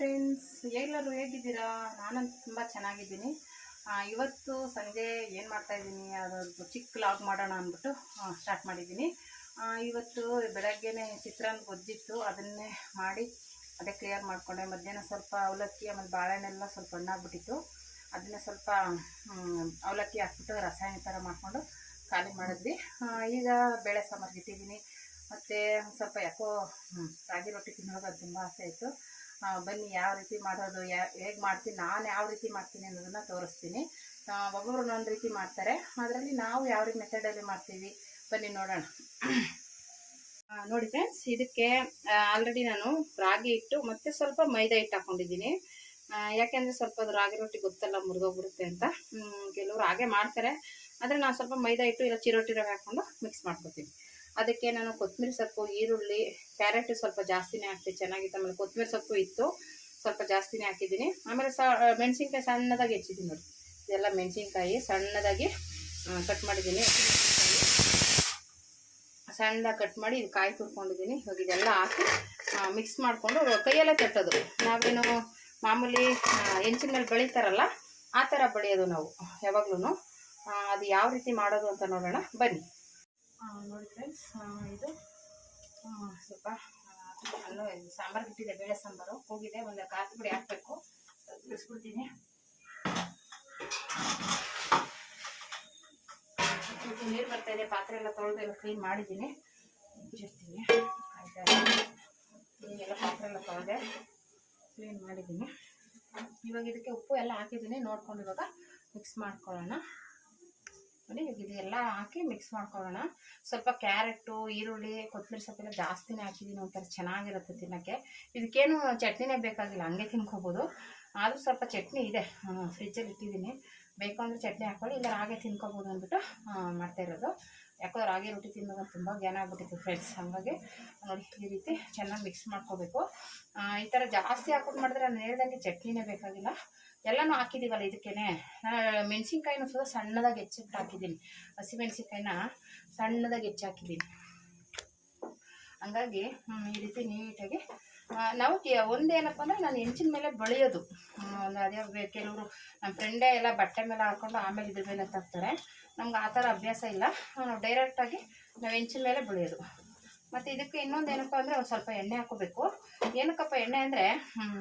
Friends ಎಲ್ಲರೂ ಹೇಗಿದ್ದೀರಾ? ನಾನಂತೂ ತುಂಬ ಚೆನ್ನಾಗಿದ್ದೀನಿ. ಇವತ್ತು ಸಂಜೆ ಏನು ಮಾಡ್ತಾಯಿದ್ದೀನಿ ಅದೊಂದು ಚಿಕ್ಕ ಲಾಗ್ ಮಾಡೋಣ ಅಂದ್ಬಿಟ್ಟು ಸ್ಟಾರ್ಟ್ ಮಾಡಿದ್ದೀನಿ. ಇವತ್ತು ಬೆಳಗ್ಗೆನೇ ಚಿತ್ರಾನ್ನ ಗೊಜ್ಜಿತ್ತು. ಅದನ್ನೇ ಮಾಡಿ ಅದೇ ಕ್ಲಿಯರ್ ಮಾಡಿಕೊಂಡೆ. ಮಧ್ಯಾಹ್ನ ಸ್ವಲ್ಪ ಅವಲಕ್ಕಿ ಆಮೇಲೆ ಬಾಳೆಹಣ್ಣೆಲ್ಲ ಸ್ವಲ್ಪ ಹಣ್ಣಾಗ್ಬಿಟ್ಟಿತ್ತು ಅದನ್ನ ಸ್ವಲ್ಪ ಅವಲಕ್ಕಿ ಹಾಕ್ಬಿಟ್ಟು ರಸಾಯನ ಥರ ಮಾಡಿಕೊಂಡು ಖಾಲಿ ಮಾಡಿದ್ವಿ. ಈಗ ಬೇಳೆ ಸಾಂಬಾರ್ಗೆ ಇಟ್ಟಿದ್ದೀನಿ. ಮತ್ತು ಸ್ವಲ್ಪ ಯಾಕೋ ರಾಗಿ ರೊಟ್ಟಿ ತಿನ್ನೋದು ಅದು ತುಂಬ ಆಸೆ ಇತ್ತು. ಆ, ಬನ್ನಿ ಯಾವ ರೀತಿ ಮಾಡೋದು ಯಾ ಹೇಗೆ ಮಾಡ್ತೀನಿ ನಾನು ಯಾವ ರೀತಿ ಮಾಡ್ತೀನಿ ಅನ್ನೋದನ್ನು ತೋರಿಸ್ತೀನಿ. ಒಬ್ಬೊಬ್ರು ಒಂದೊಂದು ರೀತಿ ಮಾಡ್ತಾರೆ. ಅದರಲ್ಲಿ ನಾವು ಯಾವ ರೀತಿ ಮೆಥಡಲ್ಲಿ ಮಾಡ್ತೀವಿ ಬನ್ನಿ ನೋಡೋಣ. ನೋಡಿ ಫ್ರೆಂಡ್ಸ್ ಇದಕ್ಕೆ ಆಲ್ರೆಡಿ ನಾನು ರಾಗಿ ಹಿಟ್ಟು ಮತ್ತು ಸ್ವಲ್ಪ ಮೈದಾ ಹಿಟ್ಟು ಹಾಕ್ಕೊಂಡಿದ್ದೀನಿ ಆ, ಯಾಕೆಂದರೆ ಸ್ವಲ್ಪ ಅದು ರಾಗಿ ರೊಟ್ಟಿ ಗೊತ್ತಲ್ಲ ಮುರಿದೋಗ್ಬಿಡುತ್ತೆ ಅಂತ. ಕೆಲವರು ಹಾಗೆ ಮಾಡ್ತಾರೆ. ಆದರೆ ನಾನು ಸ್ವಲ್ಪ ಮೈದಾ ಹಿಟ್ಟು ಇಲ್ಲ ಚಿರೋಟಿ ರವೆ ಹಾಕ್ಕೊಂಡು ಮಿಕ್ಸ್ ಮಾಡ್ಕೊತೀನಿ. ಅದಕ್ಕೆ ನಾನು ಕೊತ್ತಂಬರಿ ಸೊಪ್ಪು, ಈರುಳ್ಳಿ, ಕ್ಯಾರೆಟ್ ಸ್ವಲ್ಪ ಜಾಸ್ತಿನೇ ಹಾಕ್ತೀನಿ ಚೆನ್ನಾಗಿತ್ತು. ಆಮೇಲೆ ಕೊತ್ತಂಬರಿ ಸೊಪ್ಪು ಇತ್ತು, ಸ್ವಲ್ಪ ಜಾಸ್ತಿನೇ ಹಾಕಿದ್ದೀನಿ. ಆಮೇಲೆ ಸ ಮೆಣಸಿನ್ಕಾಯಿ ಸಣ್ಣದಾಗಿ ಹೆಚ್ಚಿದ್ದೀನಿ ನೋಡಿ. ಇದೆಲ್ಲ ಮೆಣಸಿನ್ಕಾಯಿ ಸಣ್ಣದಾಗಿ ಕಟ್ ಮಾಡಿದ್ದೀನಿ. ಸಣ್ಣದಾಗಿ ಕಟ್ ಮಾಡಿ ಇದು ಕಾಯಿ ತುರ್ಕೊಂಡಿದ್ದೀನಿ. ಇವಾಗ ಇದೆಲ್ಲ ಹಾಕಿ ಮಿಕ್ಸ್ ಮಾಡಿಕೊಂಡು ಕೈಯಲ್ಲೇ ತಟ್ಟೋದು. ನಾವೇನು ಮಾಮೂಲಿ ಹೆಂಚಿನ ಮೇಲೆ ಬೆಳೀತಾರಲ್ಲ, ಆ ಥರ ಬೆಳೆಯೋದು ನಾವು ಯಾವಾಗ್ಲೂ ಅದು ಯಾವ ರೀತಿ ಮಾಡೋದು ಅಂತ ನೋಡೋಣ. ಬನ್ನಿ. ನೋಡಿ ಫ್ರೆಂಡ್ಸ್ ಇದು ಸ್ವಲ್ಪ ಇದು ಸಾಂಬಾರು ಬಿಟ್ಟಿದೆ ಬೇಳೆ ಸಾಂಬಾರು. ಹೋಗಿದೆ, ಒಂದು ಕಾಫಿ ಪುಡಿ ಹಾಕಬೇಕು. ಸ್ವಲ್ಪ ನೀರು ಬರ್ತಾ ಇದೆ, ಪಾತ್ರೆ ಎಲ್ಲ ತೊಳೆದು ಎಲ್ಲ ಕ್ಲೀನ್ ಮಾಡಿದ್ದೀನಿ. ಇಟ್ಟಿರ್ತೀನಿ ಆಯ್ತಾ? ಈಗೆಲ್ಲ ಪಾತ್ರೆ ಎಲ್ಲ ತೊಳೆದೆ ಕ್ಲೀನ್ ಮಾಡಿದ್ದೀನಿ. ಇವಾಗ ಇದಕ್ಕೆ ಉಪ್ಪು ಎಲ್ಲ ಹಾಕಿದ್ದೀನಿ, ನೋಡ್ಕೊಂಡು ಇವಾಗ ಮಿಕ್ಸ್ ಮಾಡ್ಕೊಳ್ಳೋಣ. ನೋಡಿ ಈಗ ಇದೆಲ್ಲ ಹಾಕಿ ಮಿಕ್ಸ್ ಮಾಡ್ಕೊಳ್ಳೋಣ. ಸ್ವಲ್ಪ ಕ್ಯಾರೆಟು, ಈರುಳ್ಳಿ, ಕೊತ್ತಂಬರಿ ಸೊಪ್ಪೆಲ್ಲ ಜಾಸ್ತಿನೇ ಹಾಕಿದ್ದೀನಿ ಒಂಥರ ಚೆನ್ನಾಗಿರುತ್ತೆ ತಿನ್ನೋಕ್ಕೆ. ಇದಕ್ಕೇನು ಚಟ್ನಿನೇ ಬೇಕಾಗಿಲ್ಲ, ಹಂಗೆ ತಿನ್ಕೋಬೋದು. ಆದರೂ ಸ್ವಲ್ಪ ಚಟ್ನಿ ಇದೆ. ಫ್ರಿಜ್ಜಲ್ಲಿ ಇಟ್ಟಿದ್ದೀನಿ ಬೇಕು ಅಂದರೆ ಚಟ್ನಿ ಹಾಕ್ಕೊಳ್ಳಿ ಇಲ್ಲ ಹಾಗೆ ತಿನ್ಕೋಬೋದು ಅಂದ್ಬಿಟ್ಟು ಮಾಡ್ತಾ ಇರೋದು. ಯಾಕೋ ರಾಗಿ ರೊಟ್ಟಿ ತಿನ್ನೋದು ತುಂಬ ಜ್ಞಾನ ಆಗ್ಬಿಟ್ಟಿತ್ತು ಫ್ರೆಂಡ್ಸ್ ಹಾಗಾಗಿ ನೋಡಿ ಈ ರೀತಿ ಚೆನ್ನಾಗಿ ಮಿಕ್ಸ್ ಮಾಡ್ಕೋಬೇಕು. ಈ ಥರ ಜಾಸ್ತಿ ಹಾಕೊಂಡು ಮಾಡಿದ್ರೆ ನಾನು ಹೇಳ್ದಂಗೆ ಚಟ್ನಿನೇ ಬೇಕಾಗಿಲ್ಲ. ಎಲ್ಲನೂ ಹಾಕಿದ್ದೀವಲ್ಲ ಇದಕ್ಕೇ ಮೆಣಸಿನ್ಕಾಯಿನೂ ಸ್ವಲ್ಪ ಸಣ್ಣದಾಗಿ ಹೆಚ್ಚಿಟ್ಟು ಹಾಕಿದ್ದೀನಿ. ಹಸಿ ಮೆಣಸಿನ್ಕಾಯಿನ ಸಣ್ಣದಾಗಿ ಹೆಚ್ಚಾಕಿದ್ದೀನಿ ಹಂಗಾಗಿ ಈ ರೀತಿ ನೀಟಾಗಿ ನಾವು ಒಂದೇನಪ್ಪ ಅಂದರೆ ನಾನು ಹೆಂಚಿನ ಮೇಲೆ ಬೆಳೆಯೋದು. ಅದೇ ಕೆಲವರು ನಮ್ಮ ಫ್ರೆಂಡೇ ಎಲ್ಲ ಬಟ್ಟೆ ಮೇಲೆ ಹಾಕ್ಕೊಂಡು ಆಮೇಲೆ ಇದ್ರ ಮೇಲೆ ತರ್ತಾರೆ. ನಮ್ಗೆ ಆ ಥರ ಅಭ್ಯಾಸ ಇಲ್ಲ. ನಾವು ಡೈರೆಕ್ಟಾಗಿ ನಾವು ಹೆಂಚಿನ ಮೇಲೆ ಬೆಳೆಯೋದು. ಮತ್ತು ಇದಕ್ಕೆ ಇನ್ನೊಂದು ಏನಪ್ಪ ಅಂದರೆ ಒಂದು ಸ್ವಲ್ಪ ಎಣ್ಣೆ ಹಾಕೋಬೇಕು ಏನಕ್ಕಪ್ಪ ಎಣ್ಣೆ ಅಂದರೆ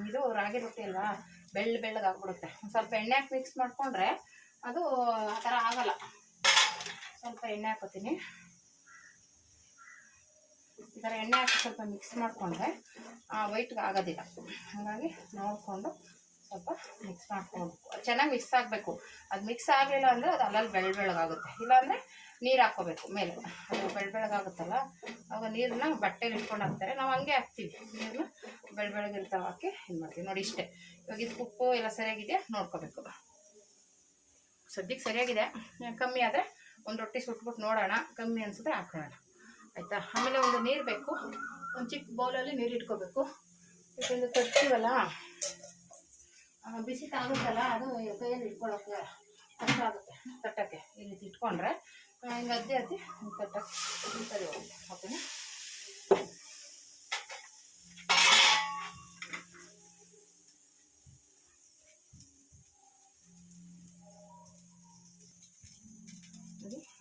ಇದು ರಾಗಿ ರೊಟ್ಟಿ ಅಲ್ವಾ? ಬೆಳ್ಳ ಬೆಳ್ಳಗೆ ಹಾಕ್ಬಿಡುತ್ತೆ ಒಂದ್ ಸ್ವಲ್ಪ ಎಣ್ಣೆ ಹಾಕಿ ಮಿಕ್ಸ್ ಮಾಡಿಕೊಂಡ್ರೆ ಅದು ಆ ಥರ ಆಗಲ್ಲ. ಸ್ವಲ್ಪ ಎಣ್ಣೆ ಹಾಕೋತೀನಿ. ಈ ಥರ ಎಣ್ಣೆ ಹಾಕಿ ಸ್ವಲ್ಪ ಮಿಕ್ಸ್ ಮಾಡಿಕೊಂಡ್ರೆ ವೈಟ್ಗೆ ಆಗೋದಿಲ್ಲ. ಹಾಗಾಗಿ ನೋಡಿಕೊಂಡು ಸ್ವಲ್ಪ ಮಿಕ್ಸ್ ಮಾಡ್ಕೊಂಡು ಚೆನ್ನಾಗಿ ಮಿಕ್ಸ್ ಆಗಬೇಕು. ಅದು ಮಿಕ್ಸ್ ಆಗಲಿಲ್ಲ ಅಂದರೆ ಅದು ಅಲ್ಲಲ್ಲಿ ಬೆಳ್ಳ ಬೆಳಗಾಗುತ್ತೆ ಇಲ್ಲಾಂದರೆ ನೀರು ಹಾಕ್ಕೋಬೇಕು ಮೇಲೆ. ಅದು ಬೆಳ್ಳ ಬೆಳಗಾಗುತ್ತಲ್ಲ ಆವಾಗ ನೀರನ್ನ ಬಟ್ಟೆಲಿ ಇಟ್ಕೊಂಡು ಹಾಕ್ತಾರೆ. ನಾವು ಹಂಗೆ ಹಾಕ್ತೀವಿ. ನೀರನ್ನ ಬೆಳ್ಳ ಬೆಳಗಿರ್ತಾವೆ ಹಾಕಿ ಇದು ಮಾಡ್ತೀವಿ. ನೋಡಿ ಇಷ್ಟೇ. ಇವಾಗ ಇದು ಉಪ್ಪು ಎಲ್ಲ ಸರಿಯಾಗಿದೆಯಾ ನೋಡ್ಕೋಬೇಕು. ಸದ್ಯಕ್ಕೆ ಸರಿಯಾಗಿದೆ. ಕಮ್ಮಿ ಆದರೆ ಒಂದು ರೊಟ್ಟಿ ಸುಟ್ಬಿಟ್ಟು ನೋಡೋಣ. ಕಮ್ಮಿ ಅನಿಸಿದ್ರೆ ಹಾಕೋಣ ಆಯಿತಾ? ಆಮೇಲೆ ಒಂದು ನೀರು ಬೇಕು. ಒಂದು ಚಿಕ್ಕ ಬೌಲಲ್ಲಿ ನೀರು ಇಟ್ಕೋಬೇಕು. ಯಾಕೆಂದರೆ ತರ್ತೀವಲ್ಲ ಬಿಸಿ ತಾಗುತ್ತಲ್ಲ, ಅದು ಕೈಯಲ್ಲಿ ಇಟ್ಕೊಳ್ಳೋಕ್ಕೆ ಕಷ್ಟ ಆಗುತ್ತೆ. ತಟ್ಟಕ್ಕೆ. ಇಲ್ಲಿ ಇಟ್ಕೊಂಡ್ರೆ ಹಿಂಗೆ ಅದ್ದಿ ಅದ್ದಿ ತಟ್ಟಕ್ಕೆ ಸರಿ ಹೋಗುತ್ತೆ. ಓಕೆನಾ?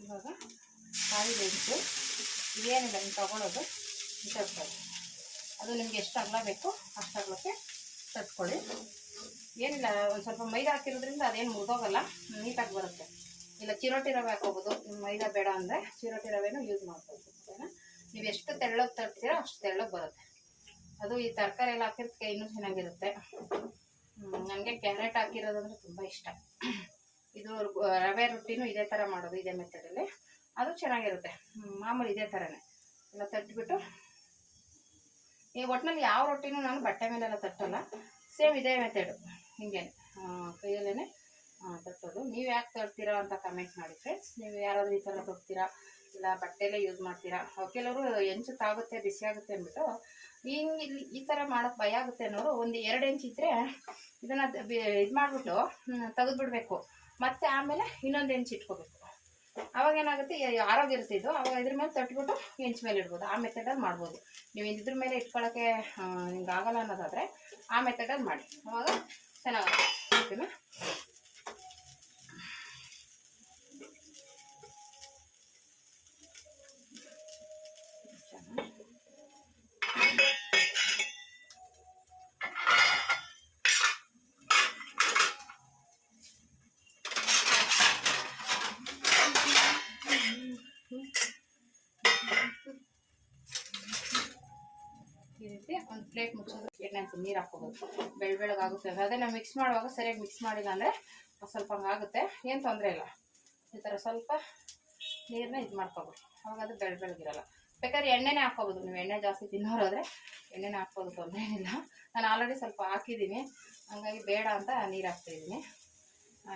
ಇವಾಗ ಕಾಯಿ ಬೇಯಿಸು ಇದೇನಿಲ್ಲ ನೀವು ತಗೊಳ್ಳೋದು ತಟ್ಕೊಳ್ಳಿ ಅದು ನಿಮ್ಗೆ ಎಷ್ಟು ಅಗಲ ಬೇಕು ಅಷ್ಟು ಅಗಲಕ್ಕೆ ತಟ್ಕೊಳ್ಳಿ. ಏನಿಲ್ಲ, ಒಂದು ಸ್ವಲ್ಪ ಮೈದಾ ಹಾಕಿರೋದ್ರಿಂದ ಅದೇನು ಮುರಿದೋಗಲ್ಲ, ನೀಟಾಗಿ ಬರುತ್ತೆ. ಇಲ್ಲ, ಚಿರೋಟಿ ರವೆ ಹಾಕೋಬೋದು. ಮೈದಾ ಬೇಡ ಅಂದರೆ ಚಿರೋಟಿ ರವೆನೂ ಯೂಸ್ ಮಾಡ್ಬೋದು, ಓಕೆನಾ? ನೀವು ಎಷ್ಟು ತೆಳ್ಳಗೆ ತರ್ತೀರೋ ಅಷ್ಟು ತೆಳ್ಳಗೆ ಬರುತ್ತೆ. ಅದು ಈ ತರಕಾರಿ ಎಲ್ಲ ಹಾಕಿರೋದಕ್ಕೆ ಇನ್ನೂ ಚೆನ್ನಾಗಿರುತ್ತೆ. ನನಗೆ ಕ್ಯಾರೆಟ್ ಹಾಕಿರೋದಂದ್ರೆ ತುಂಬ ಇಷ್ಟ. ಇದು ರವೆ ರೊಟ್ಟಿನೂ ಇದೇ ಥರ ಮಾಡೋದು, ಇದೇ ಮೆಥಡಲ್ಲಿ ಅದು ಚೆನ್ನಾಗಿರುತ್ತೆ. ಮಾಮೂಲಿ ಇದೇ ಥರನೇ ಎಲ್ಲ ತಟ್ಬಿಟ್ಟು ಈ ಒಟ್ಟಿನಲ್ಲಿ ಯಾವ ರೊಟ್ಟಿನೂ ನಾನು ಬಟ್ಟೆ ಮೇಲೆಲ್ಲ ತಟ್ಟಲ್ಲ. ಸೇಮ್ ಇದೇ ಮೆಥಡು ಹಿಂಗೆ ಕೈಯಲ್ಲೇ ತಟ್ಟೋದು. ನೀವು ಯಾಕೆ ತರ್ತೀರಾ ಅಂತ ಕಮೆಂಟ್ ಮಾಡಿ ಫ್ರೆಂಡ್ಸ್ ನೀವು ಯಾರಾದರೂ ಈ ಥರ ತೊಡ್ತೀರಾ ಇಲ್ಲ, ಬಟ್ಟೆಲೇ ಯೂಸ್ ಮಾಡ್ತೀರಾ? ಕೆಲವರು ಹೆಂಚುತ್ತಾಗುತ್ತೆ ಬಿಸಿ ಆಗುತ್ತೆ ಅಂದ್ಬಿಟ್ಟು ಹಿಂಗೆ ಇಲ್ಲಿ ಈ ಥರ ಮಾಡೋಕ್ಕೆ ಭಯ ಆಗುತ್ತೆ ಅನ್ನೋರು ಒಂದು ಎರಡು ಇಂಚ್ ಇದ್ದರೆ ಇದನ್ನು ಇದು ಮಾಡಿಬಿಟ್ಟು ತೆಗೆದುಬಿಡ್ಬೇಕು. ಮತ್ತೆ ಆಮೇಲೆ ಇನ್ನೊಂದು ಹೆಂಚು ಇಟ್ಕೋಬೇಕು. ಅವಾಗ ಏನಾಗುತ್ತೆ? ಆರೋಗ್ಯ ಇರ್ತಿದ್ದು ಅವಾಗ ಇದ್ರ ಮೇಲೆ ತಟ್ಬಿಟ್ಟು ಹೆಂಚ್ ಮೇಲೆ ಇಡ್ಬೋದು. ಆ ಮೆಥಡಲ್ಲಿ ಮಾಡ್ಬೋದು. ನೀವು ಇದ್ರ ಮೇಲೆ ಇಟ್ಕೊಳ್ಳೋಕ್ಕೆ ನಿಮ್ಗೆ ಆಗಲ್ಲ ಅನ್ನೋದಾದರೆ ಆ ಮೆಥಡಲ್ಲಿ ಮಾಡಿ. ಅವಾಗ ಚೆನ್ನಾಗುತ್ತೆ ಓಕೆನಾ ಪ್ಲೇಟ್ ಮುಚ್ಚಿದ್ರೆ ಎಣ್ಣೆ ನೀರು ಹಾಕೋಬೇಕು ಬೆಳ್ ಬೆಳಗಾಗುತ್ತೆ ಅದೇ ನಾವು ಮಿಕ್ಸ್ ಮಾಡುವಾಗ ಸರಿಯಾಗಿ ಮಿಕ್ಸ್ ಮಾಡಿಲ್ಲ ಅಂದರೆ ಸ್ವಲ್ಪ ಹಂಗಾಗುತ್ತೆ ಏನು ತೊಂದರೆ ಇಲ್ಲ. ಈ ಥರ ಸ್ವಲ್ಪ ನೀರನ್ನ ಇದು ಮಾಡ್ಕೊಬೋದು. ಅವಾಗ ಅದು ಬೆಳ್ ಬೆಳಗಿರಲ್ಲ ಬೇಕಾದ್ರೆ ಎಣ್ಣೆನೇ ಹಾಕೋಬೋದು ನೀವು ಎಣ್ಣೆ ಜಾಸ್ತಿ ತಿನ್ನೋರಾದರೆ ಎಣ್ಣೆನೇ ಹಾಕ್ಬೋದು ತೊಂದರೆ ಏನಿಲ್ಲ. ನಾನು ಆಲ್ರೆಡಿ ಸ್ವಲ್ಪ ಹಾಕಿದ್ದೀನಿ ಹಂಗಾಗಿ ಬೇಡ ಅಂತ ನೀರು ಹಾಕ್ತಾಯಿದ್ದೀನಿ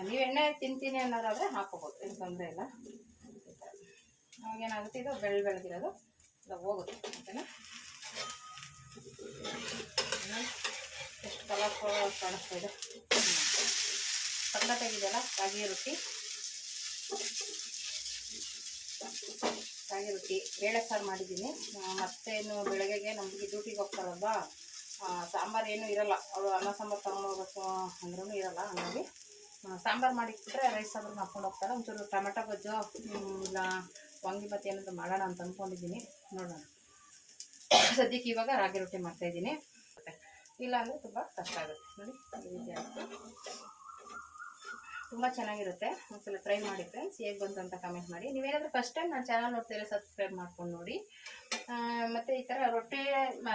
ನೀವು ಎಣ್ಣೆ ತಿಂತೀನಿ ಅನ್ನೋದಾದರೆ ಹಾಕೋಬೋದು ಏನು ತೊಂದರೆ ಇಲ್ಲ. ಅವಾಗೇನಾಗುತ್ತೆ ಇದು ಬೆಳ್ ಬೆಳಗಿರೋದು ಹೋಗುತ್ತೆ. ಓಕೆನಾ? ಎಷ್ಟು ಕಲರ್ಫುಲ್ ಕಾಣಿಸ್ತಾ ಇದೆ. ಸಕ್ಕತ್ತಾಗಿದೆಯಲ್ಲ ರಾಗಿ ರೊಟ್ಟಿ. ರಾಗಿ ರೊಟ್ಟಿ, ಬೇಳೆ ಸಾರು ಮಾಡಿದ್ದೀನಿ. ಮತ್ತೇನು ಬೆಳಗ್ಗೆಗೆ ನಮಗೆ ಡ್ಯೂಟಿಗೆ ಹೋಗ್ತಾರಲ್ವಾ? ಸಾಂಬಾರು ಏನೂ ಇರಲ್ಲ. ಅವರು ಅನ್ನ ಸಾಂಬಾರು ತಗೊಂಡು ಹೋಗ್ಬೇಕು ಅಂದ್ರೂ ಇರಲ್ಲ, ಹಂಗಾಗಿ. ಸಾಂಬಾರು ಮಾಡಿಟ್ಬಿಟ್ರೆ ರೈಸ್ ಸಾಂಬಾರು ಹಾಕ್ಕೊಂಡು ಹೋಗ್ತಾರೆ. ಒಂಚೂರು ಟೊಮೆಟೊ ಗೊಜ್ಜು ಇಲ್ಲ ವಾಂಗಿಬಾತ್ ಏನಾದರೂ ಮಾಡೋಣ ಅಂತ ಅಂದ್ಕೊಂಡಿದ್ದೀನಿ ನೋಡೋಣ. ಸದ್ಯಕ್ಕೆ ಇವಾಗ ರಾಗಿ ರೊಟ್ಟಿ ಮಾಡ್ತಾ ಇದ್ದೀನಿ. ಇಲ್ಲ ಅಂದರೆ ತುಂಬ ಕಷ್ಟ ಆಗುತ್ತೆ. ನೋಡಿ, ಈ ರೀತಿ ಆಗುತ್ತೆ ತುಂಬ ಚೆನ್ನಾಗಿರುತ್ತೆ. ಒಂದ್ಸಲ ಟ್ರೈ ಮಾಡಿ ಫ್ರೆಂಡ್ಸ್ ಹೇಗೆ ಬಂತು ಅಂತ ಕಮೆಂಟ್ ಮಾಡಿ. ನೀವೇನಾದರೂ ಫಸ್ಟ್ ಟೈಮ್ ನಾನು ಚಾನಲ್ ನೋಡ್ತೀರಾ ಸಬ್ಸ್ಕ್ರೈಬ್ ಮಾಡ್ಕೊಂಡು ನೋಡಿ. ಮತ್ತು ಈ ಥರ ರೊಟ್ಟಿ,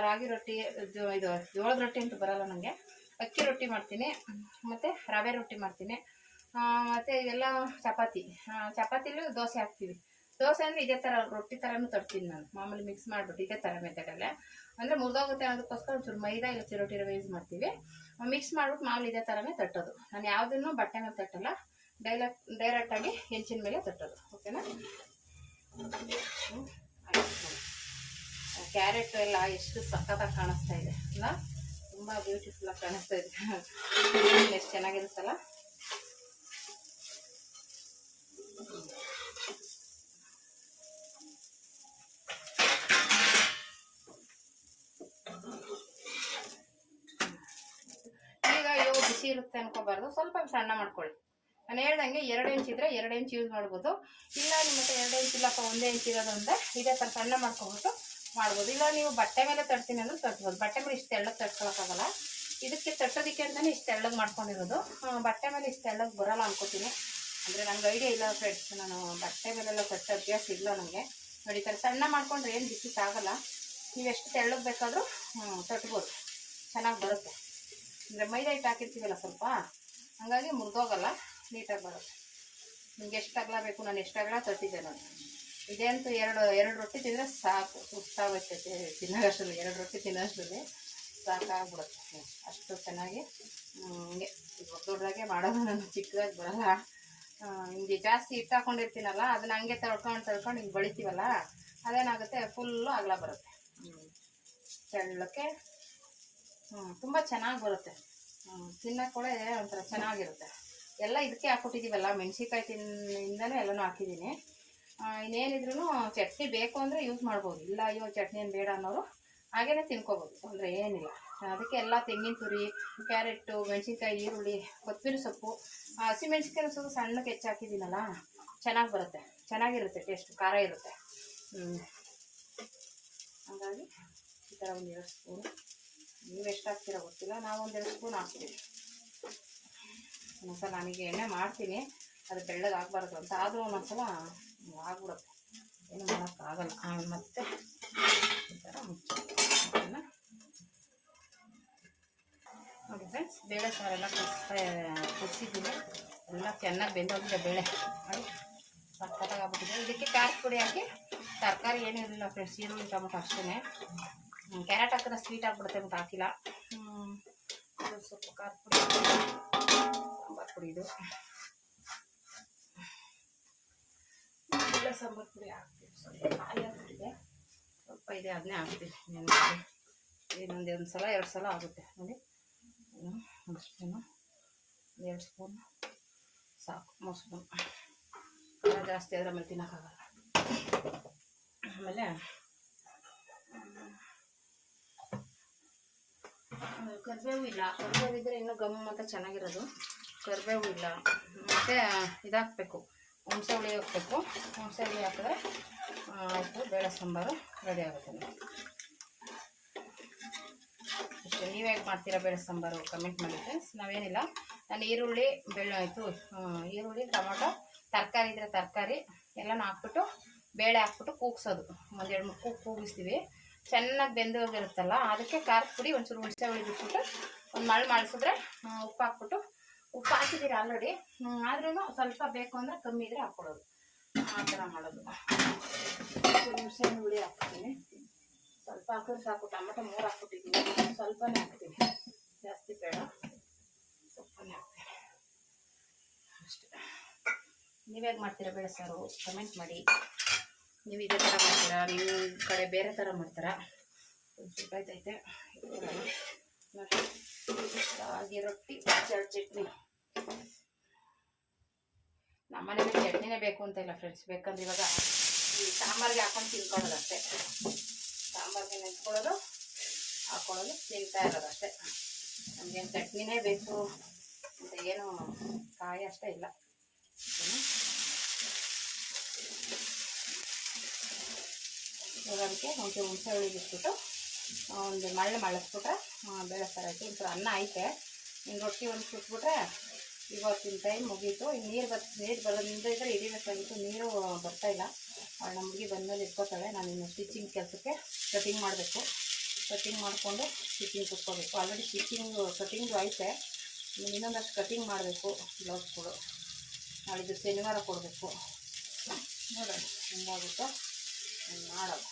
ರಾಗಿ ರೊಟ್ಟಿ, ಇದು ಜೋಳದ ರೊಟ್ಟಿ ಅಂತೂ ಬರಲ್ಲ ನನಗೆ ಅಕ್ಕಿ ರೊಟ್ಟಿ ಮಾಡ್ತೀನಿ. ಮತ್ತು ರವೆ ರೊಟ್ಟಿ ಮಾಡ್ತೀನಿ. ಮತ್ತು ಎಲ್ಲ ಚಪಾತಿ. ಚಪಾತಿಲೂ ದೋಸೆ ಹಾಕ್ತೀವಿ. ದೋಸೆ ಅಂದರೆ ಇದೇ ಥರ ರೊಟ್ಟಿ ಥರನೂ ತರ್ತೀನಿ ನಾನು. ಮಾಮೂಲಿ ಮಿಕ್ಸ್ ಮಾಡಿಬಿಟ್ಟು ಇದೇ ಥರ ಮೆಥಡಲ್ಲೇ ಅಂದರೆ ಮುರಿದೋಗುತ್ತೆ ಅನ್ನೋದಕ್ಕೋಸ್ಕರ ಒಂಚೂರು ಮೈದಾ ಇಲ್ಲ ಚಿರೋಟಿ ರವೆ ಯೂಸ್ ಮಾಡ್ತೀವಿ. ಮಿಕ್ಸ್ ಮಾಡ್ಬಿಟ್ಟು ಮಾಮೂಲಿ ಇದೇ ಥರನೇ ತಟ್ಟೋದು. ನಾನು ಯಾವುದನ್ನು ಬಟ್ಟೆ ಮೇಲೆ ತಟ್ಟಲ್ಲ. ಡೈರೆಕ್ಟ್ ಡೈರೆಕ್ಟಾಗಿ ಹೆಂಚಿನ ಮೇಲೆ ತಟ್ಟೋದು. ಓಕೆನಾ? ಕ್ಯಾರೆಟ್ ಎಲ್ಲ ಎಷ್ಟು ಸಖತ್ತಾಗಿ ಕಾಣಿಸ್ತಾ ಇದೆ. ಅಲ್ಲ? ತುಂಬ ಬ್ಯೂಟಿಫುಲ್ಲಾಗಿ ಕಾಣಿಸ್ತಾ ಇದೆ. ಎಷ್ಟು ಚೆನ್ನಾಗಿರುತ್ತಲ್ಲ? ಇರುತ್ತೆ ಅನ್ಕೋಬಾರ್ದು. ಸ್ವಲ್ಪ ಸಣ್ಣ ಮಾಡ್ಕೊಳ್ಳಿ. ನಾನು ಹೇಳ್ದಂಗೆ ಎರಡು ಇಂಚ್ ಇದ್ರೆ ಎರಡು ಇಂಚ್ ಯೂಸ್ ಮಾಡ್ಬೋದು. ಇಲ್ಲ ನಿಮ್ಮ ಹತ್ರ ಎರಡು ಇಂಚ್ ಇಲ್ಲಪ್ಪ ಒಂದೇ ಇಂಚ್ ಇರೋದು ಅಂದರೆ ಇದೇ ಥರ ಸಣ್ಣ ಮಾಡ್ಕೊಬಿಟ್ಟು ಮಾಡ್ಬೋದು. ಇಲ್ಲ ನೀವು ಬಟ್ಟೆ ಮೇಲೆ ತರ್ತೀನಿ ಅಂದ್ರೆ ತಟ್ಬೋದು ಬಟ್ಟೆ ಮೇಲೆ ಇಷ್ಟು ತೆಳ್ಳಗೆ ತಟ್ಕೊಳಕ್ಕಾಗಲ್ಲ ಇದಕ್ಕೆ ತಟ್ಟೋದಕ್ಕೆ ಅಂತಲೇ ಇಷ್ಟು ತೆಳ್ಳಗೆ ಮಾಡ್ಕೊಂಡಿರೋದು. ಬಟ್ಟೆ ಮೇಲೆ ಇಷ್ಟು ತೆಳ್ಳಗೆ ಬರೋಲ್ಲ ಅನ್ಕೋತೀನಿ. ಅಂದರೆ ನಂಗೆ ಐಡಿಯಾ ಇಲ್ಲ ಫ್ರೆಂಡ್ಸ್ ನಾನು ಬಟ್ಟೆ ಮೇಲೆಲ್ಲ ತಟ್ಟೋ ಅಭ್ಯಾಸ ಇಲ್ಲ ನನಗೆ ನೋಡಿ ಥರ ಸಣ್ಣ ಮಾಡ್ಕೊಂಡ್ರೆ ಏನು ಬಿಸಿಕ್ಕಾಗಲ್ಲ ನೀವು ಎಷ್ಟು ತೆಳ್ಳಗೆ ಬೇಕಾದರೂ ತಟ್ಬೋದು ಚೆನ್ನಾಗಿ ಬರುತ್ತೆ. ಅಂದರೆ ಮೈದಾ ಹಿಟ್ಟು ಹಾಕಿರ್ತೀವಲ್ಲ ಸ್ವಲ್ಪ? ಹಾಗಾಗಿ ಮುರಿದೋಗಲ್ಲ, ನೀಟಾಗಿ ಬರುತ್ತೆ. ನಿಮ್ಗೆ ಎಷ್ಟು ಅಗಲ ಬೇಕು, ನಾನು ಎಷ್ಟು ಅಗಲ ತಟ್ಟಿದ್ದೆ ನೋಡಿ. ಇದಂತೂ ಎರಡು ಎರಡು ರೊಟ್ಟಿ ತಿಂದರೆ ಸಾಕು. ಸುಸ್ತಾಗುತ್ತೆ ತಿನ್ನೋಷ್ಟರಲ್ಲಿ ಎರಡು ರೊಟ್ಟಿ ತಿನ್ನೋಷ್ಟರಲ್ಲಿ ಸಾಕಾಗ್ಬಿಡುತ್ತೆ. ಅಷ್ಟು ಚೆನ್ನಾಗಿ ಹಿಂಗೆ. ದೊಡ್ಡ ದೊಡ್ಡದಾಗೆ ಮಾಡೋದು ನಾನು, ಚಿಕ್ಕದಾಗಿ ಬರಲ್ಲ. ಹಿಂಗೆ ಜಾಸ್ತಿ ಹಿಟ್ಟು ಹಾಕೊಂಡಿರ್ತೀನಲ್ಲ, ಅದನ್ನ ಹಂಗೆ ತಳ್ಕೊಂಡು ತಳ್ಕೊಂಡು ಹಿಂಗೆ ಬಳಿತೀವಲ್ಲ, ಅದೇನಾಗುತ್ತೆ ಫುಲ್ಲು ಅಗಲ ಬರುತ್ತೆ. ತೆಳ್ಳಕ್ಕೆ ತುಂಬ ಚೆನ್ನಾಗಿ ಬರುತ್ತೆ. ತಿನ್ನಕ್ಕೆ ಕೂಡ ಒಂಥರ ಚೆನ್ನಾಗಿರುತ್ತೆ. ಎಲ್ಲ ಇದಕ್ಕೆ ಹಾಕ್ಕೊಟ್ಟಿದ್ದೀವಲ್ಲ ಮೆಣಸಿನ್ಕಾಯಿ ತಿನ್ನಿಂದಲೇ ಎಲ್ಲನೂ ಹಾಕಿದ್ದೀನಿ. ಇನ್ನೇನಿದ್ರು ಚಟ್ನಿ ಬೇಕು ಅಂದರೆ ಯೂಸ್ ಮಾಡ್ಬೋದು. ಇಲ್ಲ, ಅಯ್ಯೋ, ಚಟ್ನಿ ಏನು ಬೇಡ ಅನ್ನೋರು ಹಾಗೇ ತಿನ್ಕೋಬೋದು. ಅಂದರೆ ಏನಿಲ್ಲ. ಅದಕ್ಕೆ ಎಲ್ಲ ತೆಂಗಿನ ತುರಿ ಕ್ಯಾರೆಟು ಮೆಣಸಿನ್ಕಾಯಿ, ಈರುಳ್ಳಿ ಕೊತ್ತಂಬರಿ ಸೊಪ್ಪು ಹಸಿಮೆಣ್ಸಿನ್ಕಾಯಿ ಸೊಪ್ಪು ಸಣ್ಣಕ್ಕೆ ಹೆಚ್ಚು ಹಾಕಿದ್ದೀನಲ್ಲ, ಚೆನ್ನಾಗಿ ಬರುತ್ತೆ. ಚೆನ್ನಾಗಿರುತ್ತೆ ಟೇಸ್ಟ್ ಖಾರ ಇರುತ್ತೆ. ಹ್ಞೂ ಹಾಗಾಗಿ ಈ ಥರ ಒಂದು ಎರಡು ಸ್ಪೂನು ನೀವು ಎಷ್ಟು ಹಾಕ್ತೀರಾ ಗೊತ್ತಿಲ್ಲ. ನಾವು ಒಂದೆರಡು ಸ್ಪೂನ್ ಹಾಕ್ತೀವಿ. ಒಂದೊಂದ್ಸಲ ನನಗೆ ಎಣ್ಣೆ ಮಾಡ್ತೀನಿ. ಅದು ಬೆಳ್ಳಗೆ ಆಗಬಾರ್ದು ಅಂತ. ಆದರೂ ಒಂದೊಂದ್ಸಲ ಆಗ್ಬಿಡುತ್ತೆ. ಏನು ಮಾಡೋಕ್ಕಾಗಲ್ಲ ಆಮೇಲೆ ಮತ್ತೆ ಈ ಥರ? ನೋಡಿ ಫ್ರೆಂಡ್ಸ್ ಬೇಳೆ ಸಾರೆಲ್ಲ ಕುದಿಸ್ತಾ ಕುದಿಸಿದ್ದೀನಿ ಎಲ್ಲ ಚೆನ್ನಾಗಿ ಬೆಂದೋಗಿದೆ ಬೇಳೆ. ನೋಡಿ ಸಕ್ಕತ್ತಾಗಿ ಇದಕ್ಕೆ ಖಾರ ಪುಡಿ ಹಾಕಿ ತರಕಾರಿ ಏನೂ ಇರಲಿಲ್ಲ ಫ್ರೆಂಡ್ಸ್ ಈರುಳ್ಳಿ, ಟೊಮೊಟೊ ಅಷ್ಟೇ ಕ್ಯಾರೆಟ್ ಹಾಕಿದ್ರೆ ಸ್ವೀಟ್ ಆಗಿಬಿಡುತ್ತೆ ಅಂತ ಹಾಕಿಲ್ಲ. ಸ್ವಲ್ಪ ಖಾರದ ಪುಡಿ. ಸಾಂಬಾರು ಪುಡಿ ಇದು. ಎಲ್ಲ ಸಾಂಬಾರು ಪುಡಿ ಹಾಕ್ತೀವಿ. ಸ್ವಲ್ಪ ಇದೆ, ಅದನ್ನೇ ಹಾಕ್ತೀವಿ. ಇನ್ನೊಂದು ಒಂದು ಸಲ, ಎರಡು ಸಲ ಆಗುತ್ತೆ. ನೋಡಿ. ಒಂದು ಸ್ಪೂನು ಎರಡು ಸ್ಪೂನ್. ಸಾಕು ಮೂರು ಸ್ಪೂನ್ ಖಾರ ಜಾಸ್ತಿ ಆದರೆ ಆಮೇಲೆ ತಿನ್ನೋಕ್ಕಾಗಲ್ಲ. ಆಮೇಲೆ ಆಮೇಲೆ ಕರಿಬೇವು ಇಲ್ಲ. ಕರಿಬೇವು ಇದ್ದರೆ ಇನ್ನೂ ಗಮ್ ಅಂತ ಚೆನ್ನಾಗಿರೋದು. ಕರಿಬೇವು ಇಲ್ಲ. ಮತ್ತು ಇದಾಕಬೇಕು. ಹುಣಸೆ ಹುಳಿ ಹಾಕಬೇಕು. ಹುಣಸೆ ಹುಳಿ ಹಾಕಿದ್ರೆ ಆಯಿತು. ಬೇಳೆ ಸಾಂಬಾರು ರೆಡಿ ಆಗುತ್ತೆ. ಇಷ್ಟೇ ನೀವು ಹೇಗೆ ಮಾಡ್ತೀರಾ ಬೇಳೆ ಸಾಂಬಾರು? ಕಮೆಂಟ್ ಮಾಡಿ ಫ್ರೆಂಡ್ಸ್ ನಾವೇನಿಲ್ಲ. ನಾನು ಈರುಳ್ಳಿ, ಬೆಳ್ಳ ಆಯಿತು. ಈರುಳ್ಳಿ, ಟೊಮೊಟೊ, ತರಕಾರಿ ಇದ್ದರೆ ತರಕಾರಿ. ಎಲ್ಲನೂ ಹಾಕ್ಬಿಟ್ಟು, ಬೇಳೆ ಹಾಕ್ಬಿಟ್ಟು ಕೂಗ್ಸೋದು. ಒಂದೆರಡು ಮೂರು ಕೂಗಿಸ್ತೀವಿ. ಚೆನ್ನಾಗಿ ಬೆಂದು ಹೋಗಿರುತ್ತಲ್ಲ, ಅದಕ್ಕೆ ಖಾರದ ಪುಡಿ ಒಂಚೂರು ಹುಣಸೆ ಹುಳಿ ಬಿಟ್ಬಿಟ್ಟು ಒಂದು ಮಳೆ ಮಾಡಿಸಿದ್ರೆ ಉಪ್ಪು ಹಾಕ್ಬಿಟ್ಟು. ಉಪ್ಪು ಹಾಕಿದ್ದೀರಿ ಆಲ್ರೆಡಿ ಆದ್ರೂ ಸ್ವಲ್ಪ ಬೇಕು ಅಂದರೆ ಕಮ್ಮಿ ಇದ್ರೆ ಹಾಕ್ಕೊಡೋದು. ಆ ಥರ ಮಾಡೋದು. ಹುಣಸೆ ಹುಳಿ ಹಾಕ್ತೀನಿ. ಸ್ವಲ್ಪ ಹಾಕಿದ್ರೆ ಸಾಕು, ಟೊಮೆಟೊ ಮೂರು ಹಾಕ್ಬಿಟ್ಟಿದ್ದೀನಿ. ಸ್ವಲ್ಪನೇ ಹಾಕ್ತೀನಿ. ಜಾಸ್ತಿ ಬೇಡ. ಸ್ವಲ್ಪನೇ ಹಾಕ್ತೀನಿ. ಅಷ್ಟೇ. ನೀವು ಹೇಗೆ ಮಾಡ್ತೀರಾ ಬೇಡ ಸಾರು? ಕಮೆಂಟ್ ಮಾಡಿ. ನೀವು ಇದೇ ಥರ ಮಾಡ್ತೀರಾ? ನೀವು ಕಡೆ ಬೇರೆ ಥರ ಮಾಡ್ತಾರ? ಮತ್ತು ರಾಗಿ ರೊಟ್ಟಿ ಚಳ್ ಚಟ್ನಿ. ನಮ್ಮನೇಲಿ ಚಟ್ನಿನೇ ಬೇಕು ಅಂತ ಇಲ್ಲ ಫ್ರೆಂಡ್ಸ್ ಬೇಕಂದ್ರೆ ಇವಾಗ ಈ ಸಾಂಬಾರಿಗೆ ಹಾಕೊಂಡು ತಿನ್ಕೊಳ್ಳೋದಷ್ಟೇ ಸಾಂಬಾರಿಗೆ ನೆನ್ಸ್ಕೊಳ್ಳೋದು, ಹಾಕೊಳ್ಳೋದು, ತಿಂತಾ ಇರೋದು ಅಷ್ಟೇ. ನಮಗೇನು ಚಟ್ನಿನೇ ಬೇಕು ಅಂತ ಏನು ಕಾಯಿ ಅಷ್ಟೇ ಇಲ್ಲ. ಅದಕ್ಕೆ ಹುಣಸೆ ಹುಣಸೆ ಹುಳಿ ಬಿಟ್ಬಿಟ್ಟು ಒಂದು ಮಳ್ಳು ಮಳ್ಳಿಸ್ಬಿಟ್ರೆ ಬೇಳೆ ಸಾರು ಆಯಿತು. ಒಂಚೂರು ಅನ್ನ ಐತೆ. ಇನ್ನು ರೊಟ್ಟಿ ಒಂದು ಸುಟ್ಬಿಟ್ರೆ ಇವತ್ತಿನ ಟೈಮ್ ಮುಗೀತು. ಇನ್ನು ನೀರು ಬರ್ ನೀರು ಬರೋದ್ರಿಂದ ಇದ್ರೆ ಹಿಡಿಬೇಕಾಗಿತ್ತು ನೀರು ಬರ್ತಾ ಇಲ್ಲ. ಅವಳು ಮುಗಿ ಬಂದಮೇಲೆ ಇಟ್ಕೋತಾಳೆ ನಾನು ಇನ್ನು ಸ್ಟಿಚಿಂಗ್ ಕೆಲಸಕ್ಕೆ ಕಟಿಂಗ್ ಮಾಡಬೇಕು. ಕಟಿಂಗ್ ಮಾಡಿಕೊಂಡು ಸ್ಟಿಚಿಂಗ್ ಕುತ್ಕೋಬೇಕು ಆಲ್ರೆಡಿ ಸ್ಟಿಚಿಂಗು ಕಟಿಂಗು ಐತೆ. ಇನ್ನು ಇನ್ನೊಂದಷ್ಟು ಕಟಿಂಗ್ ಮಾಡಬೇಕು. ಬ್ಲೌಸ್ಗಳು ನಾಳಿದ್ದು ಶನಿವಾರ ಕೊಡಬೇಕು. ನೋಡೋಣ. ಹೆಂಗಾಗುತ್ತೋ ಹಂಗ್ ಮಾಡೋದು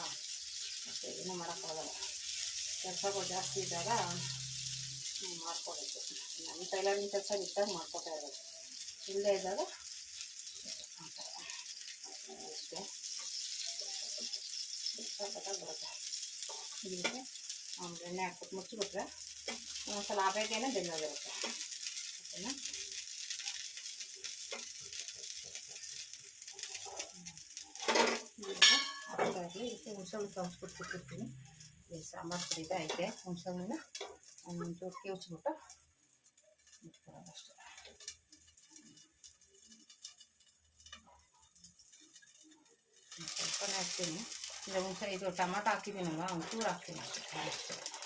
ಮತ್ತು ಏನೂ ಮಾಡೋಕ್ಕಾಗಲ್ಲ ಕೆಲಸಗಳು ಜಾಸ್ತಿ ಇದ್ದಾಗ ಮಾಡ್ಕೋಬೇಕು. ನಮ್ಮ ಟೈಲರಿಂಗ್ ಕೆಲಸ ಇದ್ದಾಗ ಮಾಡ್ಕೋತಾ ಇರಬೇಕು ಇಲ್ಲದೇ ಇದ್ದಾಗ ಅಷ್ಟೇ. ಬರುತ್ತೆ. ಇದಕ್ಕೆ ಎಣ್ಣೆ ಹಾಕ್ಬಿಟ್ಟು ಮುಚ್ಚಿಬಿಟ್ರೆ ಒಂದೊಂದು ಆ ಬೇಗನೆ ಬೆಂದೋಗಿರುತ್ತೆ. ಓಕೆನಾ? ಇರಲಿ ಇದಕ್ಕೆ ಹುಣಸೆ ಹುಳಿ ಕಲಿಸ್ಬಿಟ್ಬಿಟ್ಟಿರ್ತೀನಿ ಈ ಸಾಂಬಾರು ಪುಡಿ ಐತೆ. ಹುಣಸೆ ಹುಳಿನ ಒಂಚೂರು ಕೇಳಿಸ್ಬಿಟ್ಟು ಇಟ್ಕೊಳ್ಳೋದು ಅಷ್ಟೇ. ಸ್ವಲ್ಪನೇ ಹಾಕ್ತೀನಿ. ಇಲ್ಲ ಹುಣಸೆ, ಇದು ಟಮಾಟೊ ಹಾಕಿದ್ದೀನಲ್ಲ ಒಂಚೂರು ಹಾಕ್ತೀನಿ ಅಷ್ಟೇ.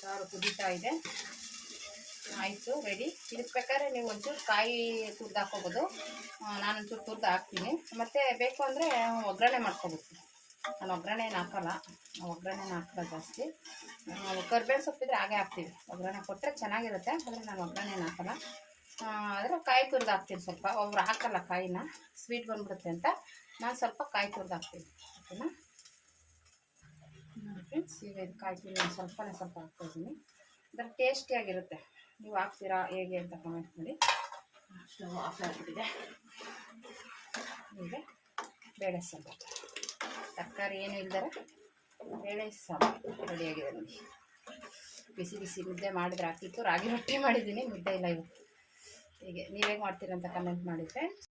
ಸಾರು ಕುದೀತಾ ಇದೆ. ಆಯಿತು ರೆಡಿ ಇದಕ್ಕೆ ಬೇಕಾದ್ರೆ ನೀವು ಒಂಚೂರು ಕಾಯಿ ತುರ್ದು ಹಾಕೋಬೋದು ನಾನು ಒಂಚೂರು ತುರ್ದು ಹಾಕ್ತೀನಿ. ಮತ್ತು ಬೇಕು ಅಂದರೆ ಒಗ್ಗರಣೆ ಮಾಡ್ಕೋಬೇಕು. ನಾನು ಒಗ್ಗರಣೆ ಏನು ಹಾಕಲ್ಲ ಒಗ್ಗರಣೆ ಹಾಕಲ್ಲ ಜಾಸ್ತಿ. ಕರ್ಬೇವು ಸೊಪ್ಪಿದ್ರೆ ಹಾಗೆ ಹಾಕ್ತೀವಿ. ಒಗ್ಗರಣೆ ಕೊಟ್ಟರೆ ಚೆನ್ನಾಗಿರುತ್ತೆ. ಆದರೆ ನಾನು ಒಗ್ಗರಣೆ ಏನು ಹಾಕಲ್ಲ ಆದರೆ ಕಾಯಿ ತುರ್ದು ಹಾಕ್ತೀನಿ ಸ್ವಲ್ಪ. ಒಬ್ರು ಹಾಕಲ್ಲ ಕಾಯಿನ. ಸ್ವೀಟ್ ಬಂದ್ಬಿಡುತ್ತೆ ಅಂತ. ನಾನು ಸ್ವಲ್ಪ ಕಾಯಿ ತುರ್ದು ಹಾಕ್ತೀನಿ. ಓಕೆನಾ? ಇದು ಕಾಯಿ ತುರಿ ಒಂದು ಸ್ವಲ್ಪನೇ ಸ್ವಲ್ಪ ಹಾಕ್ತಾಯಿದ್ದೀನಿ ಅದರ ಟೇಸ್ಟಿಯಾಗಿರುತ್ತೆ ನೀವು ಹಾಕ್ತೀರಾ ಹೇಗೆ ಅಂತ ಕಮೆಂಟ್ ಮಾಡಿ. ಸ್ಟವ್ ಆಫ್ ಆಗಿಬಿಟ್ಟಿದೆ. ಈಗ ಬೇಳೆ ಸಾಂಬಾರು. ತರಕಾರಿ ಏನು ಇಲ್ದರೆ ಬೇಳೆ ಸಾಂಬಾರು ರೆಡಿಯಾಗಿದೆ ನೋಡಿ. ಬಿಸಿ ಬಿಸಿ ಮುದ್ದೆ ಮಾಡಿದ್ರೆ ಹಾಕಿತ್ತು ರಾಗಿ ರೊಟ್ಟಿ ಮಾಡಿದ್ದೀನಿ ಮುದ್ದೆ ಇಲ್ಲ ಇವತ್ತು. ಹೀಗೆ ನೀವು ಹೇಗೆ ಮಾಡ್ತೀರಾ ಅಂತ ಕಮೆಂಟ್ ಮಾಡಿ ಫ್ರೆಂಡ್ಸ್